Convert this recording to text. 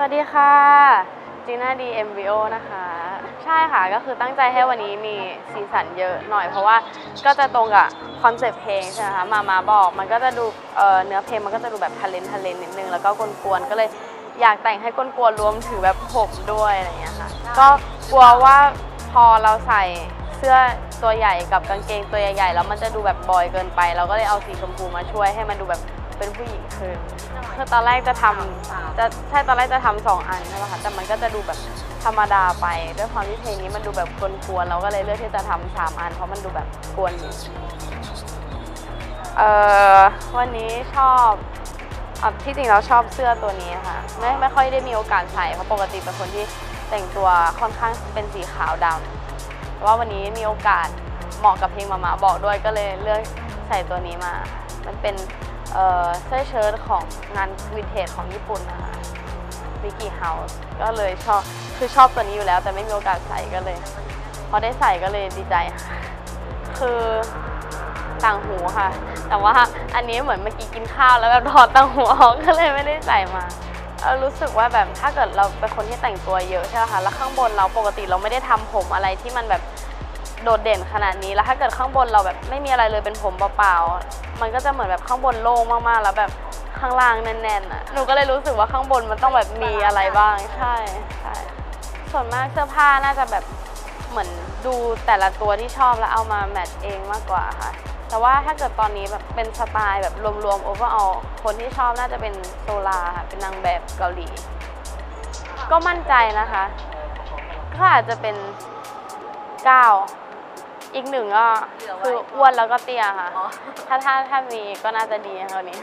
สวัสดีค่ะจีน่าดี MVO นะคะ ใช่ค่ะก็คือตั้งใจให้วันนี้มีสีสันเยอะหน่อย เพราะว่าก็จะตรงกับคอนเซปต์เพลงใช่ไหมคะมามาบอกมันก็จะดูเอ่อเนื้อเพลงมันก็จะดูแบบทะเลนทะเลนนิดนึง แล้วก็กวนๆก็เลยอยากแต่งให้กวนๆรวมถึงแบบผมด้วยอะไรอย่างเงี้ยค่ะก็กลัวว่าพอเราใส่เสื้อตัวใหญ่กับกางเกงตัวใหญ่ๆแล้วมันจะดูแบบบอยเกินไป เราก็เลยเอาสีชมพูมาช่วยให้มันดูแบบ เป็นผู้หญิงขึ้นคือตอนแรกจะทำจะใช่ตอนแรกจะทำสองอันใช่ไหมคะแต่มันก็จะดูแบบธรรมดาไป ด้วยความที่เพลงนี้มันดูแบบกวนๆเราก็เลยเลือกที่จะทำสามอัน เพราะมันดูแบบกวนเอ่อวันนี้ชอบอที่จริงเราชอบเสื้อตัวนี้ค่ะไม่ไม่ค่อยได้มีโอกาสใส่เพราะปกติเป็นคนที่แต่งตัวค่อนข้างเป็นสีขาวดำแต่ว่าวันนี้มีโอกาสเหมาะกับเพลงมามาบอกด้วยก็เลยเลือกใส่ตัวนี้มา มันเป็น เสื้อเชิ้ตของงานวินเทจของญี่ปุ่นนะคะวิกกี้เฮาส์ก็เลยชอบคือชอบตัวนี้อยู่แล้วแต่ไม่มีโอกาสใส่ก็เลย พอได้ใส่ก็เลยดีใจค่ะคือต่างหูค่ะ แต่ว่าอันนี้เหมือนเมื่อกี้กินข้าวแล้วแบบถอดต่างหูออกก็เลยไม่ได้ใส่มาเออรู้สึกว่าแบบถ้าเกิดเราเป็นคนที่แต่งตัวเยอะใช่ไหมคะแล้วข้างบนเราปกติเราไม่ได้ทำผมอะไรที่มันแบบโดดเด่นขนาดนี้แล้วถ้าเกิดข้างบนเราแบบไม่มีอะไรเลยเป็นผมเปล่า มันก็จะเหมือนแบบข้างบนโล่งมากๆ แล้วแบบข้างล่างแน่นๆอะ หนูก็เลยรู้สึกว่าข้างบนมันต้องแบบมีอะไรบ้าง ใช่ใช่ส่วนมากเสื้อผ้าน่าจะแบบเหมือนดูแต่ละตัวที่ชอบแล้วเอามาแมทช์เองมากกว่าค่ะ แต่ว่าถ้าเกิดตอนนี้แบบเป็นสไตล์แบบรวมๆโอเวอร์ออลคนที่ชอบน่าจะเป็นโซลาค่ะ เป็นนางแบบเกาหลี ก็มั่นใจนะคะ ก็อาจจะเป็นเก้า อีกหนึ่งก็คืออ้วนแล้วก็เตี้ยค่ะถ้าถ้าถ้ามีก็น่าจะดีค่ะคนนี้